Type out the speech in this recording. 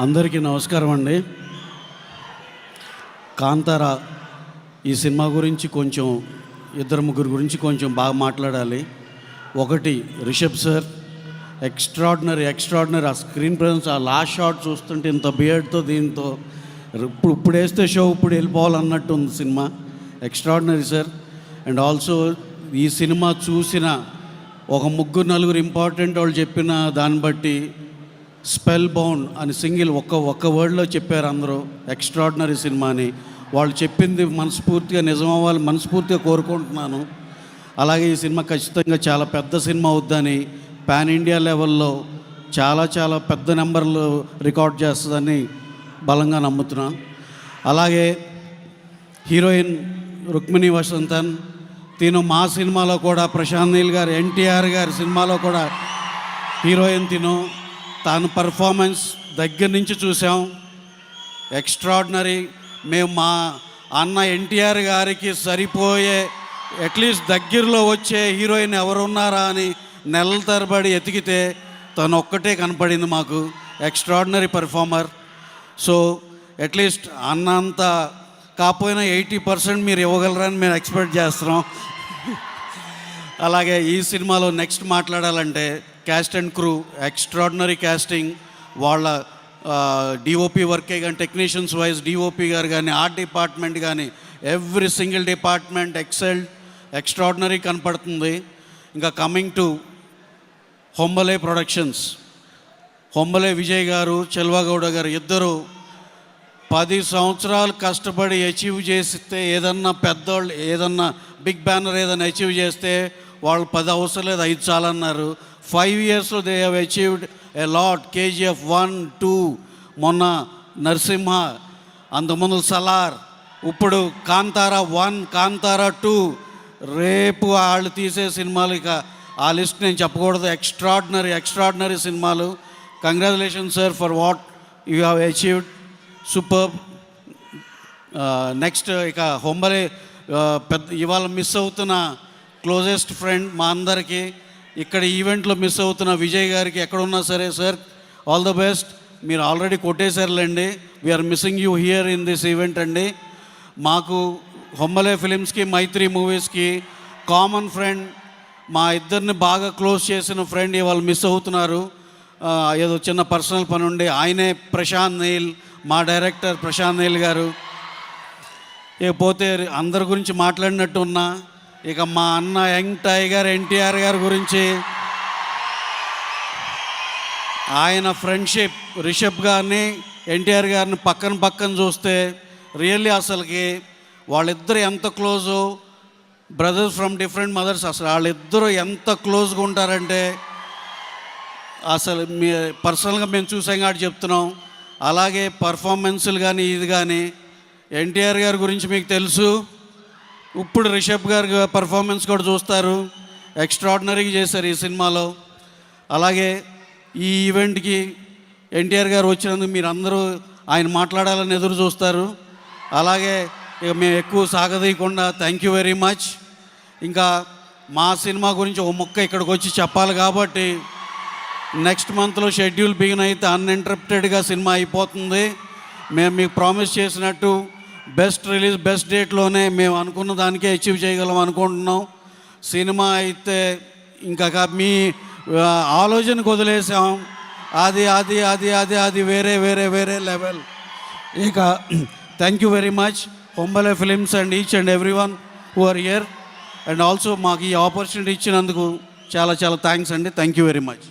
అందరికీ నమస్కారం అండి. కాంతార ఈ సినిమా గురించి కొంచెం ఇద్దరు ముగ్గురు గురించి కొంచెం బాగా మాట్లాడాలి. ఒకటి రిషబ్ సార్ ఎక్స్ట్రాడినరీ ఎక్స్ట్రాడినరీ ఆ స్క్రీన్ ప్రజెన్స్ ఆ లాస్ట్ షాట్ చూస్తుంటే ఇంత బియర్డ్తో దీంతో ఇప్పుడు ఇప్పుడు వేస్తే షో ఇప్పుడు వెళ్ళిపోవాలన్నట్టు ఉంది cinema. Extraordinary sir and also ఈ సినిమా చూసిన ఒక ముగ్గురు నలుగురు ఇంపార్టెంట్ వాళ్ళు చెప్పిన దాన్ని బట్టి స్పెల్ బౌండ్ అని సింగిల్ ఒక్క ఒక్క వర్డ్లో చెప్పారు అందరూ. ఎక్స్ట్రాడినరీ సినిమా అని. వాళ్ళు చెప్పింది మనస్ఫూర్తిగా నిజం అవ్వాలి మనస్ఫూర్తిగా కోరుకుంటున్నాను. అలాగే ఈ సినిమా ఖచ్చితంగా చాలా పెద్ద సినిమా అవుద్దని పాన్ ఇండియా లెవెల్లో చాలా చాలా పెద్ద నెంబర్లు రికార్డ్ చేస్తుందని బలంగా నమ్ముతున్నాను. అలాగే హీరోయిన్ రుక్మిణి వసంతన్ తిను మా సినిమాలో కూడా ప్రశాంత్ నీల్ గారు ఎన్టీఆర్ గారి సినిమాలో కూడా హీరోయిన్ తిను. తాను పర్ఫార్మెన్స్ దగ్గర నుంచి చూసాం. ఎక్స్ట్రాడినరీ మేము మా అన్న ఎన్టీఆర్ గారికి సరిపోయే అట్లీస్ట్ దగ్గరలో వచ్చే హీరోయిన్ ఎవరున్నారా అని నెలల తరబడి ఎతికితే తను ఒక్కటే కనపడింది మాకు. ఎక్స్ట్రాడినరీ పర్ఫార్మర్ సో అట్లీస్ట్ అన్నంత కాకపోయినా ఎయిటీ పర్సెంట్ మీరు ఇవ్వగలరని మేము ఎక్స్పెక్ట్ చేస్తున్నాం. అలాగే ఈ సినిమాలో నెక్స్ట్ మాట్లాడాలంటే cast and crew extraordinary casting వాళ్ళ డిఓపి వర్కే కానీ టెక్నీషియన్స్ వైజ్ డిఓపి గారు కానీ ఆర్ట్ డిపార్ట్మెంట్ కానీ every single department excel extraordinary కనపడుతుంది. ఇంకా coming to Hombale productions Hombale Vijay గారు చెల్వగౌడ గారు ఇద్దరు పది సంవత్సరాలు కష్టపడి అచీవ్ చేస్తే ఏదన్నా పెద్దోళ్ళు ఏదన్నా బిగ్ బ్యానర్ ఏదైనా అచీవ్ చేస్తే వాళ్ళు పది అవసరం లేదు ఐదు చాలన్నారు. ఫైవ్ ఇయర్స్లో they have achieved a lot KGF one two మొన్న నరసింహ అంతకుముందు సలార్ ఇప్పుడు కాంతారా వన్ కాంతారా టూ రేపు వాళ్ళు తీసే సినిమాలు ఇక ఆ లిస్ట్ నేను చెప్పకూడదు. ఎక్స్ట్రాడినరీ ఎక్స్ట్రాడినరీ సినిమాలు. Congratulation sir for what you have achieved super next ఇక హొంబలే uh, పెద్ద ఇవాళ మిస్ అవుతున్న క్లోజెస్ట్ ఫ్రెండ్ మా అందరికీ. ఇక్కడ ఈవెంట్లో మిస్ అవుతున్న విజయ్ గారికి ఎక్కడున్నా సరే సార్ ఆల్ ద బెస్ట్ మీరు already కొట్టేశారులేండి. We're missing you here in this event అండి. మాకు హొమ్మలే ఫిలిమ్స్కి మైత్రి మూవీస్కి కామన్ ఫ్రెండ్ మా ఇద్దరిని బాగా క్లోజ్ చేసిన ఫ్రెండ్ ఇవాళ మిస్ అవుతున్నారు. ఏదో చిన్న పర్సనల్ పని ఉండి ఆయనే ప్రశాంత్ నీల్ మా డైరెక్టర్ ప్రశాంత్ నీల్ గారు. ఇకపోతే అందరి గురించి మాట్లాడినట్టు ఉన్నా ఇక మా అన్న యంగ్ టైగర్ ఎన్టీఆర్ గారి గురించి ఆయన ఫ్రెండ్షిప్ రిషబ్ గారిని ఎన్టీఆర్ గారిని పక్కన పక్కన చూస్తే రియల్లీ అసలుకి వాళ్ళిద్దరు ఎంత close brothers from different mothers అసలు వాళ్ళిద్దరూ ఎంత క్లోజ్గా ఉంటారంటే అసలు మీ పర్సనల్గా మేము చూసాం కాబట్టి చెప్తున్నాం. అలాగే పర్ఫార్మెన్స్లు కానీ ఇది కానీ ఎన్టీఆర్ గారి గురించి మీకు తెలుసు. ఇప్పుడు రిషబ్ గారి పర్ఫార్మెన్స్ కూడా చూస్తారు. ఎక్స్ట్రాడినరీగా చేశారు ఈ సినిమాలో. అలాగే ఈ ఈవెంట్కి ఎన్టీఆర్ గారు వచ్చినందుకు మీరు అందరూ ఆయన మాట్లాడాలని ఎదురు చూస్తారు. అలాగే ఇక మేము ఎక్కువ సాగదీయకుండా థ్యాంక్ యూ వెరీ మచ్ ఇంకా మా సినిమా గురించి ఒక ముక్క ఇక్కడికి వచ్చి చెప్పాలి కాబట్టి నెక్స్ట్ మంత్లో షెడ్యూల్ బిగిన్ అయితే అన్ఇంటరప్టెడ్గా సినిమా అయిపోతుంది. మేము మీకు ప్రామిస్ చేసినట్టు బెస్ట్ రిలీజ్ బెస్ట్ డేట్లోనే మేము అనుకున్న దానికే అచీవ్ చేయగలం అనుకుంటున్నాం. సినిమా అయితే ఇంకా మీ ఆలోచనకు వదిలేసాం. అది అది అది అది అది వేరే వేరే వేరే లెవెల్. ఇక thank you very much Hombale films and each and every one who are here and also మాకు ఈ ఆపర్చునిటీ ఇచ్చినందుకు చాలా చాలా థ్యాంక్స్ అండి. Thank you very much